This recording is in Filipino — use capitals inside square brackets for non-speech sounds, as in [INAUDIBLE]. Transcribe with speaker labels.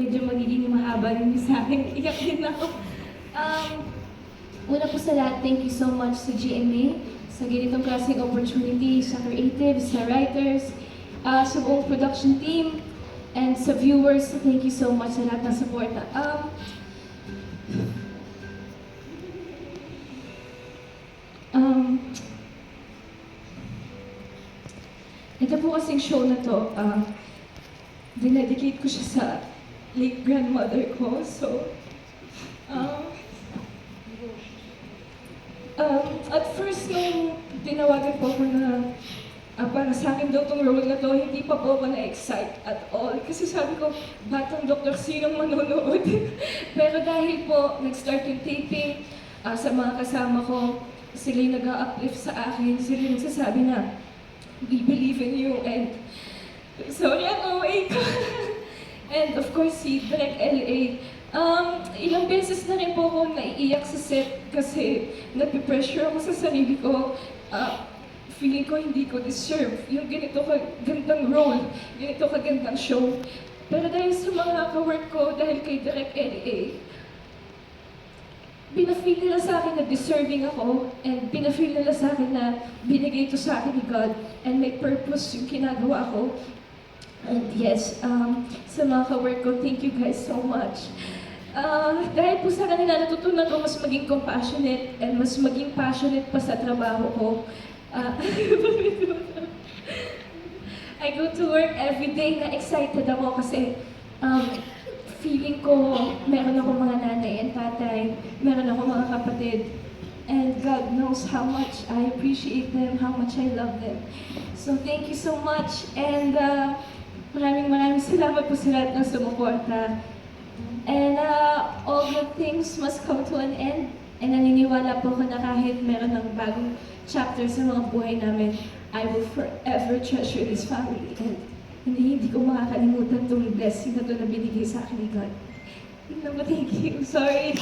Speaker 1: medyo magiging mahaba rin yung sa akin. Iyak din ako. Um, una po sa lahat, thank you so much sa GMA, sa ganitong klaseng opportunity, sa creatives, sa writers, uh, sa buong production team, and sa viewers, thank you so much sa lahat ng suporta. Um, um, ito po kasing show na to, uh, dinedicate ko siya sa late grandmother ko. So, um, um, at first nung tinawagan po ko na ah, para sa akin daw tong role na to, hindi pa po ako na-excite at all. Kasi sabi ko, batang doktor, sinong manonood? [LAUGHS] Pero dahil po, nag-start yung taping ah, sa mga kasama ko, sila yung nag-uplift sa akin, sila yung nagsasabi na, we believe in you and sorry ang OA ko. And of course, si Direk LA. Um, ilang beses na rin po ako naiiyak sa set kasi napipressure ako sa sarili ko. Ah, feeling ko hindi ko deserve yung ganito ka gandang role, ganito ka gandang show. Pero dahil sa mga ka-work ko, dahil kay Direk LA, pinafeel nila sa akin na deserving ako and pinafeel nila sa akin na binigay ito sa akin ni God and may purpose yung ginagawa ko. And yes, um, sa mga ka-work ko, thank you guys so much. Ah, dahil po sa kanila, natutunan ko mas maging compassionate and mas maging passionate pa sa trabaho ko. Ah, [LAUGHS] I go to work every day na excited ako kasi um, feeling ko meron ako mga nanay and tatay, meron ako mga kapatid. And God knows how much I appreciate them, how much I love them. So thank you so much. And uh, maraming maraming salamat po sa lahat ng sumuporta. And uh, all good things must come to an end. And naniniwala po ako na kahit meron ng bagong chapter sa mga buhay namin, I will forever treasure this family. And hindi, hindi ko makakalimutan itong blessing na ito na binigay sa akin ni God. Lang po, thank you. Sorry.